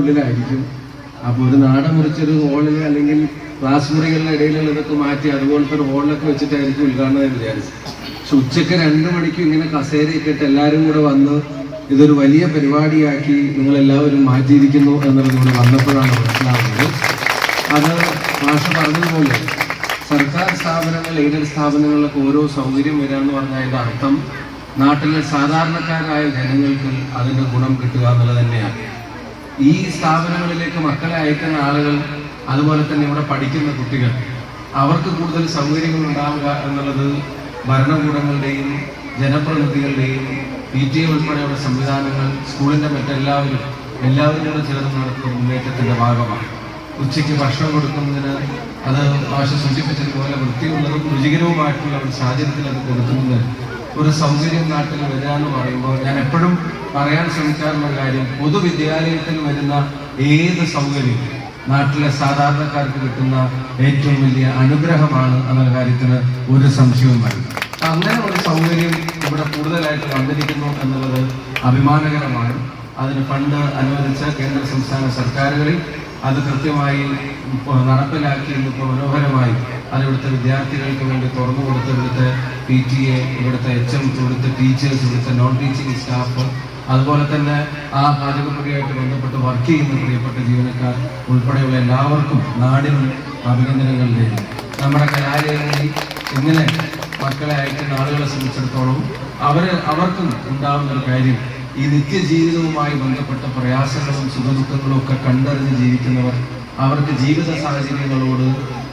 ഉള്ളിലായിരിക്കും. അപ്പൊ ഒരു നാടൻ മുറിച്ചൊരു ഹോളിൽ അല്ലെങ്കിൽ ക്ലാസ് മുറികളുടെ ഇടയിലുള്ളതൊക്കെ മാറ്റി അതുപോലത്തെ ഒരു ഹോളിലൊക്കെ വെച്ചിട്ടായിരിക്കും ഉദ്ഘാടനം എന്ന് വിചാരിച്ചു. പക്ഷെ ഉച്ചയ്ക്ക് രണ്ട് മണിക്ക് ഇങ്ങനെ കസേരയൊക്കെ ഇട്ട് എല്ലാവരും കൂടെ വന്ന് ഇതൊരു വലിയ പരിപാടിയാക്കി നിങ്ങൾ എല്ലാവരും മാറ്റിയിരിക്കുന്നു എന്നുള്ളത് ഇവിടെ വന്നപ്പോഴാണ് മനസ്സിലാവുന്നത്. അത് ഭാഷ പറഞ്ഞതുപോലെ സർക്കാർ സ്ഥാപനങ്ങൾ എയ്ഡഡ് സ്ഥാപനങ്ങളിലൊക്കെ ഓരോ സൗകര്യം പറഞ്ഞാൽ അതിന്റെ അർത്ഥം നാട്ടിലെ സാധാരണക്കാരായ ജനങ്ങൾക്ക് അതിന്റെ ഗുണം കിട്ടുക എന്നുള്ളത് തന്നെയാണ്. ഈ സ്ഥാപനങ്ങളിലേക്ക് മക്കളെ അയക്കുന്ന ആളുകൾ അതുപോലെ തന്നെ ഇവിടെ പഠിക്കുന്ന കുട്ടികൾ അവർക്ക് കൂടുതൽ സൗകര്യങ്ങൾ ഉണ്ടാവുക എന്നുള്ളത് ഭരണകൂടങ്ങളുടെയും ജനപ്രതിനിധികളുടെയും പി ടി എ ഉൾപ്പെടെയുള്ള സംവിധാനങ്ങൾ സ്കൂളിന്റെ മറ്റെല്ലാവരും എല്ലാവരും കൂടെ ചേർന്ന് നടത്തുന്ന മുന്നേറ്റത്തിന്റെ ഭാഗമാണ്. ഉച്ചയ്ക്ക് ഭക്ഷണം കൊടുക്കുന്നതിന് അത് ഭാഷ സൂചിപ്പിച്ചതുപോലെ വൃത്തിയുള്ളതും രുചികരവുമായിട്ടുള്ള ഒരു സാഹചര്യത്തിൽ അത് കൊടുക്കുന്നത് ഒരു സൗകര്യം നാട്ടിൽ വരിക എന്ന് പറയുമ്പോൾ ഞാൻ എപ്പോഴും പറയാൻ ശ്രമിക്കാറുള്ള കാര്യം പൊതുവിദ്യാലയത്തിൽ വരുന്ന ഏത് സൗകര്യം നാട്ടിലെ സാധാരണക്കാർക്ക് കിട്ടുന്ന ഏറ്റവും വലിയ അനുഗ്രഹമാണ് എന്ന കാര്യത്തിന് ഒരു സംശയവും വേണ്ട. അങ്ങനെ ഒരു സൗകര്യം ഇവിടെ കൂടുതലായിട്ട് വന്നിരിക്കുന്നു എന്നുള്ളത് അഭിമാനകരമാണ്. അതിന് ഫണ്ട് അനുവദിച്ച കേന്ദ്ര സംസ്ഥാന സർക്കാരുകളിൽ അത് കൃത്യമായി നടപ്പിലാക്കി ഇന്നിപ്പോൾ മനോഹരമായി അത് ഇവിടുത്തെ വിദ്യാർത്ഥികൾക്ക് വേണ്ടി തുറന്നു കൊടുത്ത് ഇവിടുത്തെ പി ടി എ ഇവിടുത്തെ എച്ച് എം ഇവിടുത്തെ ടീച്ചേഴ്സ് ഇവിടുത്തെ നോൺ ടീച്ചിങ് സ്റ്റാഫ് അതുപോലെ തന്നെ ആ പാചകപ്പുരയായിട്ട് ബന്ധപ്പെട്ട് വർക്ക് ചെയ്യുന്ന പ്രിയപ്പെട്ട ജീവനക്കാർ ഉൾപ്പെടെയുള്ള എല്ലാവർക്കും നാടിനും അഭിനന്ദനങ്ങൾ നേരി നമ്മുടെ കലാലയങ്ങളിൽ ഇങ്ങനെ മക്കളെ അയക്കുന്ന ആളുകളെ സംബന്ധിച്ചിടത്തോളം അവർ അവർക്കും ഉണ്ടാവുന്ന ഒരു കാര്യം ഈ നിത്യജീവിതവുമായി ബന്ധപ്പെട്ട പ്രയാസങ്ങളും സുഖദുഃഖങ്ങളും ഒക്കെ കണ്ടറിഞ്ഞ് ജീവിക്കുന്നവർ അവർക്ക് ജീവിത സാഹചര്യങ്ങളോട്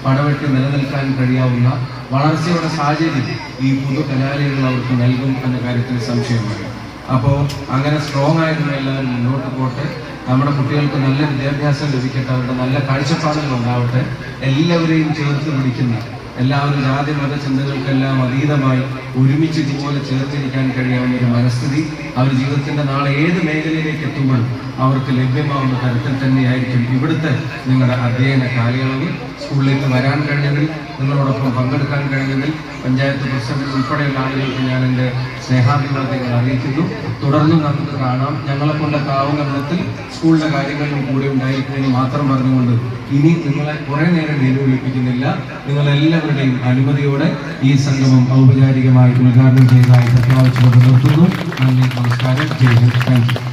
പടവെട്ടി നിലനിൽക്കാൻ കഴിയാവുന്ന വളർച്ചയുടെ സാഹചര്യം ഈ പുതു കലാലയങ്ങൾ അവർക്ക് നൽകും എന്ന കാര്യത്തിൽ സംശയമില്ല അപ്പോൾ അങ്ങനെ സ്ട്രോങ് ആയിരുന്നു എല്ലാവരും മുന്നോട്ട് പോട്ടെ. നമ്മുടെ കുട്ടികൾക്ക് നല്ല വിദ്യാഭ്യാസം ലഭിക്കട്ടെ. അവരുടെ നല്ല കാഴ്ചപ്പാടുകൾ ഉണ്ടാവട്ടെ. എല്ലാവരെയും ചേർത്ത് പിടിക്കുന്ന എല്ലാവരും ജാതി മത ചിന്തകൾക്കെല്ലാം അതീതമായി ഒരുമിച്ച് ഇതുപോലെ ചേർത്തിരിക്കാൻ കഴിയാവുന്ന ഒരു മനസ്ഥിതി അവർ ജീവിതത്തിന്റെ നാളെ ഏത് മേഖലയിലേക്ക് എത്തുമ്പോൾ അവർക്ക് ലഭ്യമാവുന്ന തരത്തിൽ തന്നെയായിരിക്കും ഇവിടുത്തെ നിങ്ങളുടെ അധ്യയന കാലയളവ്. സ്കൂളിലേക്ക് വരാൻ കഴിഞ്ഞതിൽ നിങ്ങളോടൊപ്പം പങ്കെടുക്കാൻ കഴിഞ്ഞതിൽ പഞ്ചായത്ത് പ്രസിഡന്റ് ഉൾപ്പെടെയുള്ള ആളുകൾക്ക് ഞാൻ എന്റെ സ്നേഹാഭിമാനത്തെ അറിയിക്കുന്നു. തുടർന്നും നമുക്ക് കാണാം. ഞങ്ങളെ കൊണ്ടൊക്കെ ആവുന്ന വിധത്തിൽ സ്കൂളിലെ കാര്യങ്ങളിലും കൂടെ ഉണ്ടായിരിക്കുമെന്ന് മാത്രം പറഞ്ഞുകൊണ്ട് ഇനി നിങ്ങളെ കുറെ നേരം വെല്ലുവിളിപ്പിക്കുന്നില്ല നിങ്ങളെല്ലാവരുടെയും അനുമതിയോടെ ഈ സംഗമം ഔപചാരികമായി ഉദ്ഘാടനം ചെയ്തതായി പ്രഖ്യാപിച്ചുകൊണ്ട് നിർത്തുന്നു. നന്ദി നമസ്കാരം. ജയ് ഹിന്ദ്. Thank you.